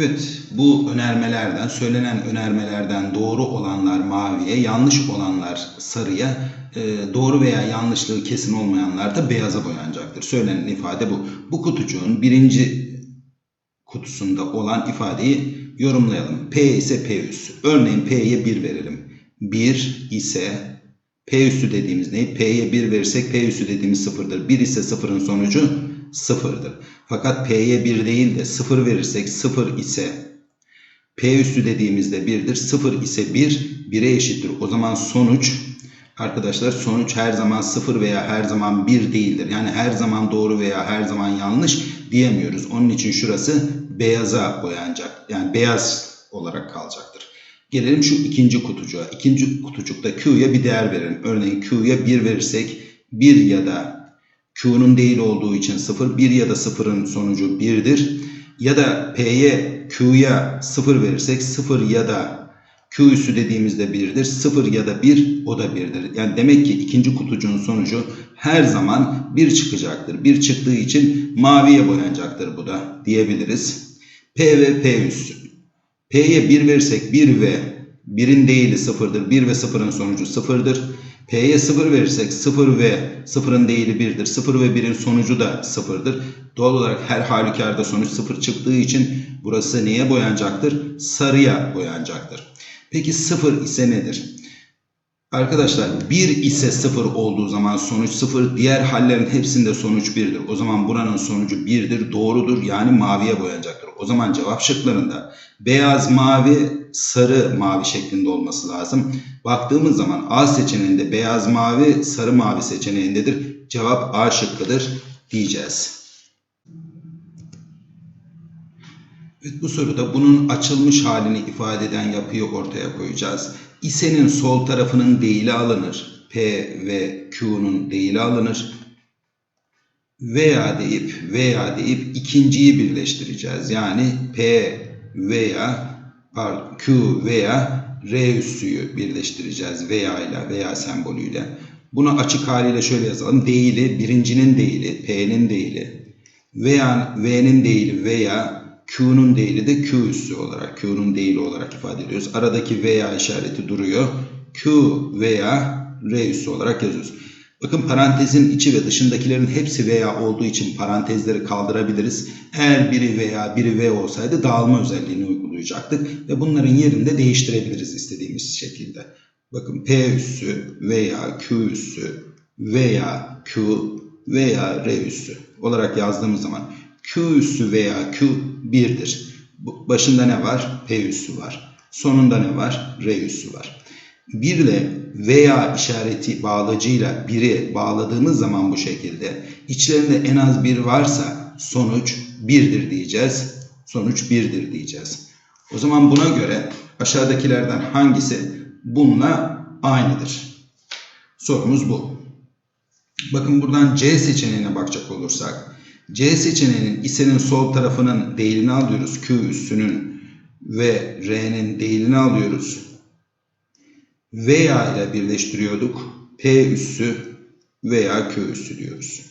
Evet, bu önermelerden, söylenen önermelerden doğru olanlar maviye, yanlış olanlar sarıya, e, doğru veya yanlışlığı kesin olmayanlar da beyaza boyanacaktır. Söylenen ifade bu. Bu kutucuğun birinci kutusunda olan ifadeyi yorumlayalım. P ise P üssü. Örneğin P'ye 1 verelim. 1 ise P üssü dediğimiz ne? P'ye 1 verirsek P üssü dediğimiz sıfırdır. 1 ise sıfırın sonucu sıfırdır. Fakat P'ye 1 değil de 0 verirsek 0 ise P üssü dediğimizde 1'dir. 0 ise 1, 1'e eşittir. O zaman sonuç arkadaşlar sonuç her zaman 0 veya her zaman 1 değildir. Yani her zaman doğru veya her zaman yanlış diyemiyoruz. Onun için şurası beyaza boyanacak. Yani beyaz olarak kalacaktır. Gelelim şu ikinci kutucuğa. İkinci kutucukta Q'ya bir değer verelim. Örneğin Q'ya 1 verirsek 1 ya da Q'nun değil olduğu için 0, 1 ya da 0'ın sonucu 1'dir. Ya da P'ye Q'ya 0 verirsek 0 ya da Q üssü dediğimizde 1'dir. 0 ya da 1 o da 1'dir. Yani demek ki ikinci kutucuğun sonucu her zaman 1 çıkacaktır. 1 çıktığı için maviye boyanacaktır bu da diyebiliriz. P ve P üssü. P'ye 1 verirsek 1 ve 1'in değili 0'dır. 1 ve 0'ın sonucu 0'dır. P'ye 0 verirsek 0 ve 0'ın değili 1'dir. 0 ve 1'in sonucu da 0'dır. Doğal olarak her halükarda sonuç 0 çıktığı için burası neye boyanacaktır? Sarıya boyanacaktır. Peki 0 ise nedir? Arkadaşlar 1 ise 0 olduğu zaman sonuç 0. Diğer hallerin hepsinde sonuç 1'dir. O zaman buranın sonucu 1'dir. Doğrudur. Yani maviye boyanacaktır. O zaman cevap şıklarında beyaz mavi, sarı mavi şeklinde olması lazım. Baktığımız zaman A seçeneğinde beyaz mavi, sarı mavi seçeneğindedir. Cevap A şıkkıdır diyeceğiz. Evet, bu soruda bunun açılmış halini ifade eden yapıyı ortaya koyacağız. İse'nin sol tarafının değili alınır. P ve Q'nun değili alınır. Veya deyip veya deyip ikinciyi birleştireceğiz. Yani P veya pardon, Q veya R üssüyü birleştireceğiz veya ile veya sembolüyle. Bunu açık haliyle şöyle yazalım. Değili birincinin değili, P'nin değili veya V'nin değili veya Q'nun değili de Q üssü olarak, Q'nun değili olarak ifade ediyoruz. Aradaki veya işareti duruyor. Q veya R üssü olarak yazıyoruz. Bakın parantezin içi ve dışındakilerin hepsi veya olduğu için parantezleri kaldırabiliriz. Eğer biri veya biri V olsaydı dağılma özelliğini uygulayacaktık. Ve bunların yerini de değiştirebiliriz istediğimiz şekilde. Bakın P üssü veya Q üssü veya Q veya R üssü olarak yazdığımız zaman Q üssü veya Q 1'dir. Başında ne var? P üssü var. Sonunda ne var? R üssü var. 1 ile veya işareti bağlacıyla 1'i bağladığımız zaman bu şekilde içlerinde en az 1 varsa sonuç 1'dir diyeceğiz. Sonuç 1'dir diyeceğiz. O zaman buna göre aşağıdakilerden hangisi bununla aynıdır? Sorumuz bu. Bakın buradan C seçeneğine bakacak olursak C seçeneğinin isenin sol tarafının değilini alıyoruz. Q üssünün ve R'nin değilini alıyoruz. Veya ile birleştiriyorduk. P üssü veya Q üssü diyoruz.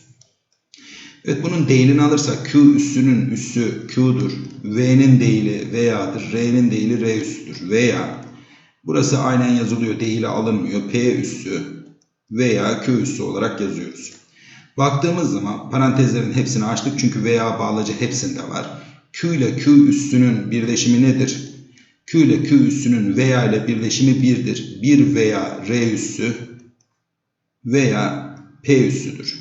Evet bunun değilini alırsak Q üssünün üssü Q'dur. V'nin değili veya'dır. R'nin değili R üssüdür. Veya burası aynen yazılıyor. Değili alınmıyor. P üssü veya Q üssü olarak yazıyoruz. Baktığımız zaman parantezlerin hepsini açtık çünkü veya bağlacı hepsinde var. Q ile Q üssünün birleşimi nedir? Q ile Q üssünün veya ile birleşimi 1'dir. 1 veya R üssü veya P üssüdür.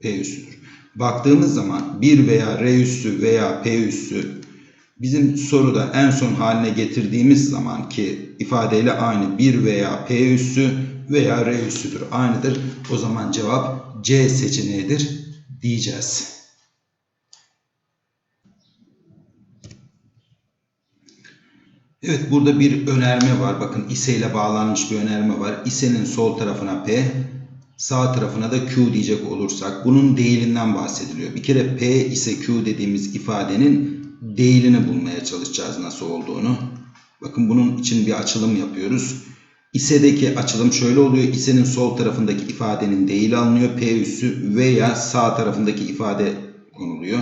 P üssüdür. Baktığımız zaman 1 veya R üssü veya P üssü bizim soruda en son haline getirdiğimiz zaman ki ifadeyle aynı 1 veya P üssü veya R üssüdür. Aynıdır. O zaman cevap C seçeneğidir diyeceğiz. Evet burada bir önerme var. Bakın ise ile bağlanmış bir önerme var. İse'nin sol tarafına P, sağ tarafına da Q diyecek olursak bunun değilinden bahsediliyor. Bir kere P ise Q dediğimiz ifadenin değilini bulmaya çalışacağız nasıl olduğunu. Bakın bunun için bir açılım yapıyoruz. İse'deki açılım şöyle oluyor. İse'nin sol tarafındaki ifadenin değili alınıyor. P üssü veya sağ tarafındaki ifade konuluyor.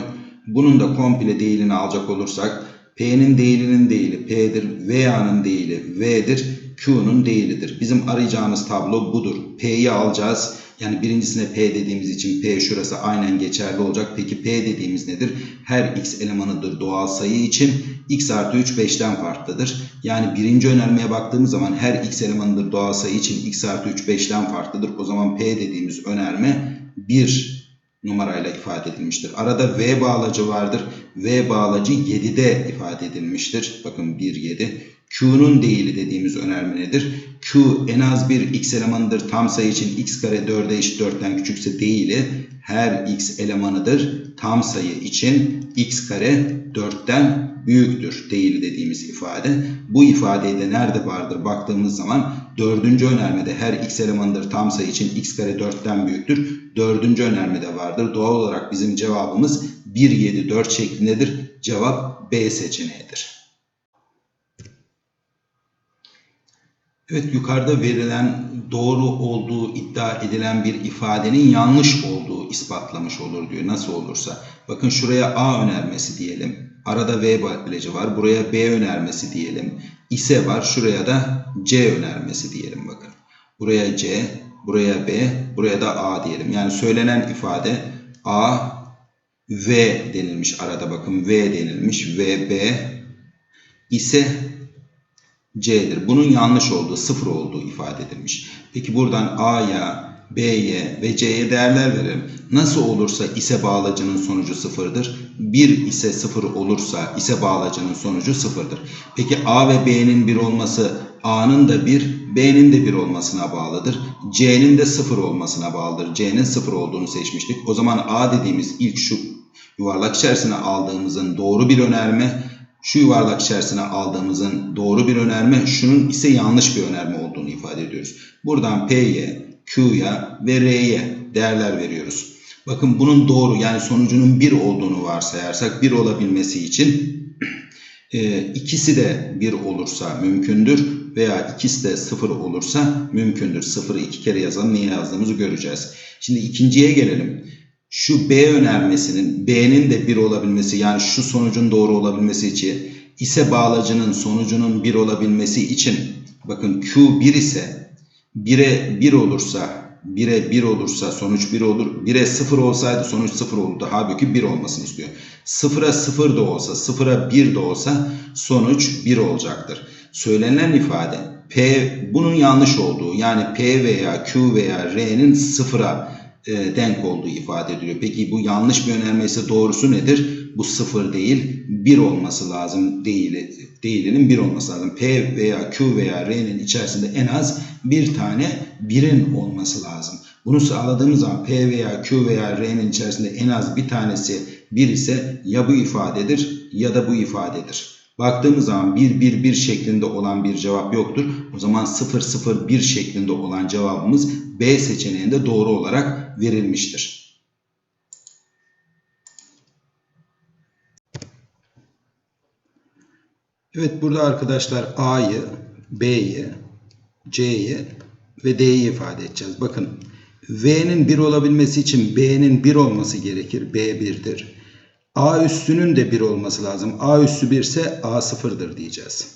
Bunun da komple değilini alacak olursak P'nin değilinin değili P'dir. Veya'nın değili V'dir. Q'nun değilidir. Bizim arayacağımız tablo budur. P'yi alacağız. Yani birincisine P dediğimiz için P şurası aynen geçerli olacak. Peki P dediğimiz nedir? Her x elemanıdır doğal sayı için. x artı 3 5'ten farklıdır. Yani birinci önermeye baktığımız zaman her x elemanıdır doğal sayı için x artı 3 5'ten farklıdır. O zaman P dediğimiz önerme 1 numarayla ifade edilmiştir. Arada V bağlacı vardır. V bağlacı 7'de ifade edilmiştir. Bakın 1 7. Q'nun değili dediğimiz önerme nedir? Q en az bir x elemanıdır. Tam sayı için x kare 4'e eşit 4'ten küçükse değili her x elemanıdır. Tam sayı için x kare 4'ten büyüktür değili dediğimiz ifade. Bu ifadeyi de nerede vardır baktığımız zaman dördüncü önermede her x elemanıdır tam sayı için x kare 4'ten büyüktür. Dördüncü önermede vardır. Doğal olarak bizim cevabımız 1, 7, 4 şeklindedir. Cevap B seçeneğidir. Evet yukarıda verilen doğru olduğu iddia edilen bir ifadenin yanlış olduğu ispatlamış olur diyor. Nasıl olursa. Bakın şuraya A önermesi diyelim. Arada V bileci var. Buraya B önermesi diyelim. İse var. Şuraya da C önermesi diyelim bakın. Buraya C, buraya B, buraya da A diyelim. Yani söylenen ifade A, V denilmiş arada bakın V denilmiş. V, B ise C'dir. Bunun yanlış olduğu, sıfır olduğu ifade edilmiş. Peki buradan A'ya, B'ye ve C'ye değerler verelim. Nasıl olursa ise bağlacının sonucu sıfırdır. 1 ise sıfır olursa ise bağlacının sonucu sıfırdır. Peki A ve B'nin 1 olması A'nın da 1, B'nin de 1 olmasına bağlıdır. C'nin de sıfır olmasına bağlıdır. C'nin sıfır olduğunu seçmiştik. O zaman A dediğimiz ilk şu yuvarlak içerisine aldığımızın doğru bir önerme, şu yuvarlak içerisine aldığımızın doğru bir önerme, şunun ise yanlış bir önerme olduğunu ifade ediyoruz. Buradan P'ye, Q'ya ve R'ye değerler veriyoruz. Bakın bunun doğru yani sonucunun 1 olduğunu varsayarsak 1 olabilmesi için e, ikisi de 1 olursa mümkündür veya ikisi de 0 olursa mümkündür. 0'ı iki kere yazalım niye yazdığımızı göreceğiz. Şimdi ikinciye gelelim şu B önermesinin B'nin de 1 olabilmesi yani şu sonucun doğru olabilmesi için ise bağlacının sonucunun 1 olabilmesi için bakın Q 1 ise 1'e 1 olursa 1'e 1 olursa sonuç 1 olur. 1'e 0 olsaydı sonuç 0 olurdu. Halbuki 1 olmasını istiyor. 0'a 0 da olsa 0'a 1 de olsa sonuç 1 olacaktır. Söylenen ifade P bunun yanlış olduğu yani P veya Q veya R'nin 0'a e, denk olduğu ifade ediliyor. Peki bu yanlış bir önerme ise doğrusu nedir? Bu sıfır değil, bir olması lazım değil, değilinin bir olması lazım. P veya Q veya R'nin içerisinde en az bir tane birin olması lazım. Bunu sağladığımız zaman P veya Q veya R'nin içerisinde en az bir tanesi bir ise ya bu ifadedir ya da bu ifadedir. Baktığımız zaman 1 1 1 şeklinde olan bir cevap yoktur. O zaman 0 0 1 şeklinde olan cevabımız B seçeneğinde doğru olarak verilmiştir. Evet burada arkadaşlar A'yı, B'yi, C'yi ve D'yi ifade edeceğiz. Bakın V'nin 1 olabilmesi için B'nin 1 olması gerekir. B 1'dir. A üssünün de 1 olması lazım. A üssü 1 ise A 0'dır diyeceğiz.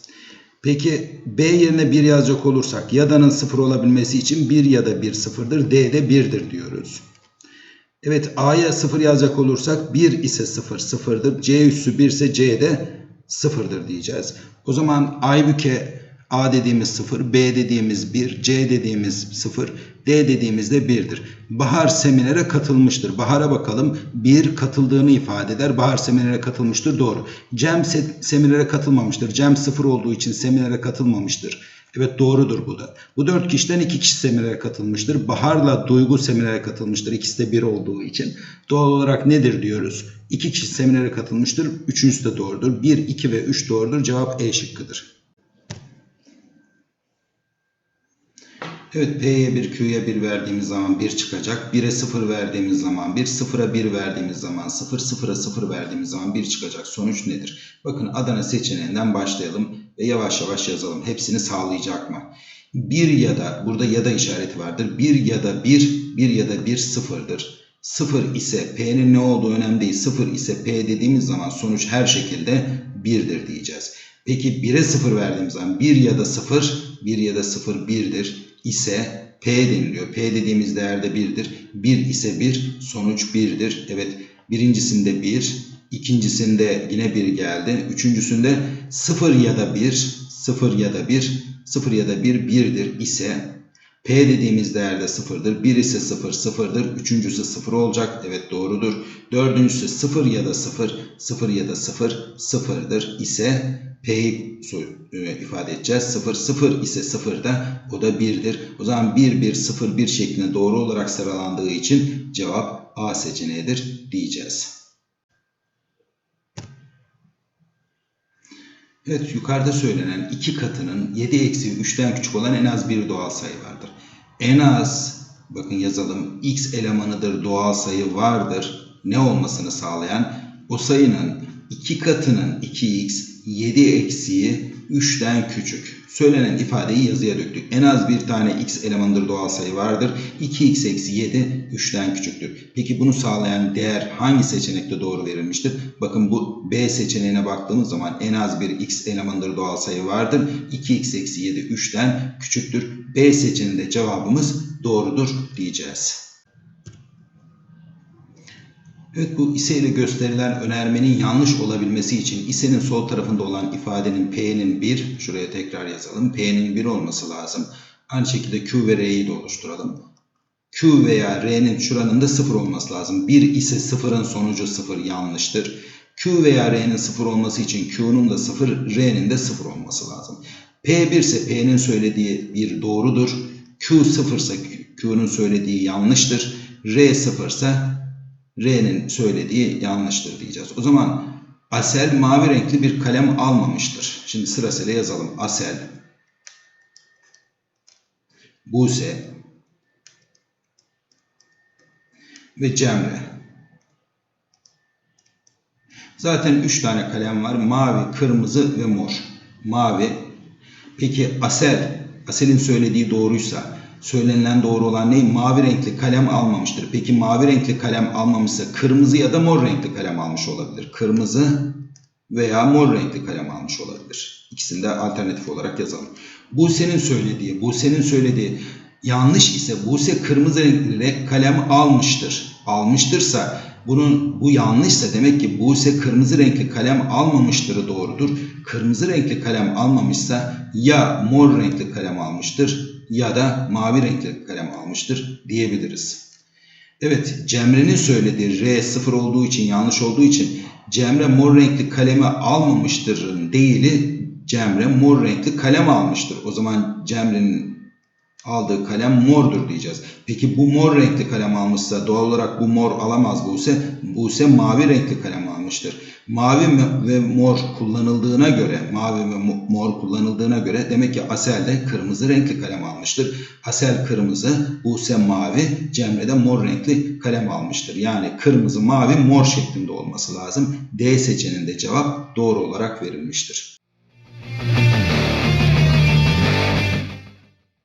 Peki B yerine 1 yazacak olursak yada'nın 0 olabilmesi için 1 ya da 1 sıfırdır. D de 1'dir diyoruz. Evet A'ya 0 yazacak olursak 1 ise 0 sıfırdır. C üssü 1 ise C de 0'dır diyeceğiz. O zaman Aybüke A dediğimiz 0, B dediğimiz 1, C dediğimiz 0, D dediğimiz de 1'dir. Bahar seminere katılmıştır. Bahar'a bakalım. 1 katıldığını ifade eder. Bahar seminere katılmıştır. Doğru. Cem se seminere katılmamıştır. Cem 0 olduğu için seminere katılmamıştır. Evet doğrudur bu da. Bu dört kişiden iki kişi seminere katılmıştır. Bahar'la Duygu seminere katılmıştır. İkisi de bir olduğu için. Doğal olarak nedir diyoruz? İki kişi seminere katılmıştır. Üçüncüsü de doğrudur. 1, 2 ve 3 doğrudur. Cevap E şıkkıdır. Evet P'ye 1, Q'ya 1 verdiğimiz zaman 1 çıkacak. 1'e 0 verdiğimiz zaman 1, 0'a 1 verdiğimiz zaman 0, 0'a 0 verdiğimiz zaman 1 çıkacak. Sonuç nedir? Bakın Adana seçeneğinden başlayalım ve yavaş yavaş yazalım. Hepsini sağlayacak mı? 1 ya da, burada ya da işareti vardır. 1 ya da 1, 1 ya da 1 sıfırdır. 0 ise P'nin ne olduğu önemli değil. 0 ise P dediğimiz zaman sonuç her şekilde 1'dir diyeceğiz. Peki 1'e 0 verdiğimiz zaman 1 ya da 0, 1 ya da 0 1'dir ise P deniliyor. P dediğimiz değerde 1'dir. 1 ise 1, sonuç 1'dir. Evet, birincisinde 1, ikincisinde yine 1 geldi. Üçüncüsünde 0 ya da 1, 0 ya da 1, 0 ya da 1, 1'dir ise P dediğimiz değerde 0'dır. 1 ise 0, 0'dır. Üçüncüsü 0 olacak. Evet doğrudur. Dördüncüsü 0 ya da 0, 0 ya da 0, 0'dır ise P'yi e, ifade edeceğiz. 0, 0 ise 0 da o da 1'dir. O zaman 1, 1, 0, 1 şeklinde doğru olarak sıralandığı için cevap A seçeneğidir diyeceğiz. Evet yukarıda söylenen iki katının 7 eksi 3'ten küçük olan en az bir doğal sayı vardır. En az bakın yazalım x elemanıdır doğal sayı vardır. Ne olmasını sağlayan o sayının iki katının 2x 7 eksiği 3'ten küçük. Söylenen ifadeyi yazıya döktük. En az bir tane x elemanıdır doğal sayı vardır. 2x eksi 7 3'ten küçüktür. Peki bunu sağlayan değer hangi seçenekte doğru verilmiştir? Bakın bu B seçeneğine baktığımız zaman en az bir x elemanıdır doğal sayı vardır. 2x eksi 7 3'ten küçüktür. B seçeneğinde cevabımız doğrudur diyeceğiz. Evet bu ise ile gösterilen önermenin yanlış olabilmesi için isenin sol tarafında olan ifadenin P'nin 1, şuraya tekrar yazalım. P'nin 1 olması lazım. Aynı şekilde Q ve R'yi de oluşturalım. Q veya R'nin şuranın da 0 olması lazım. 1 ise 0'ın sonucu 0 yanlıştır. Q veya R'nin 0 olması için Q'nun da 0, R'nin de 0 olması lazım. P1 ise P'nin söylediği bir doğrudur. Q 0 ise Q'nun söylediği yanlıştır. R 0 ise R'nin söylediği yanlıştır diyeceğiz. O zaman Asel mavi renkli bir kalem almamıştır. Şimdi sırasıyla yazalım. Asel, Buse ve Cemre. Zaten 3 tane kalem var. Mavi, kırmızı ve mor. Mavi. Peki Asel, Asel'in söylediği doğruysa söylenilen doğru olan ne? Mavi renkli kalem almamıştır. Peki mavi renkli kalem almamışsa kırmızı ya da mor renkli kalem almış olabilir. Kırmızı veya mor renkli kalem almış olabilir. İkisini de alternatif olarak yazalım. Buse'nin söylediği, Buse'nin söylediği yanlış ise Buse kırmızı renkli kalem almıştır. Almıştırsa bunun bu yanlışsa demek ki Buse kırmızı renkli kalem almamıştır doğrudur. Kırmızı renkli kalem almamışsa ya mor renkli kalem almıştır ya da mavi renkli kalem almıştır diyebiliriz. Evet Cemre'nin söylediği R sıfır olduğu için yanlış olduğu için Cemre mor renkli kalemi almamıştır değili Cemre mor renkli kalem almıştır. O zaman Cemre'nin aldığı kalem mordur diyeceğiz. Peki bu mor renkli kalem almışsa doğal olarak bu mor alamaz Buse. Buse mavi renkli kalem almıştır. Mavi ve mor kullanıldığına göre, mavi ve mor kullanıldığına göre demek ki Asel de kırmızı renkli kalem almıştır. Asel kırmızı, Buse mavi, Cemre de mor renkli kalem almıştır. Yani kırmızı, mavi, mor şeklinde olması lazım. D seçeneğinde cevap doğru olarak verilmiştir.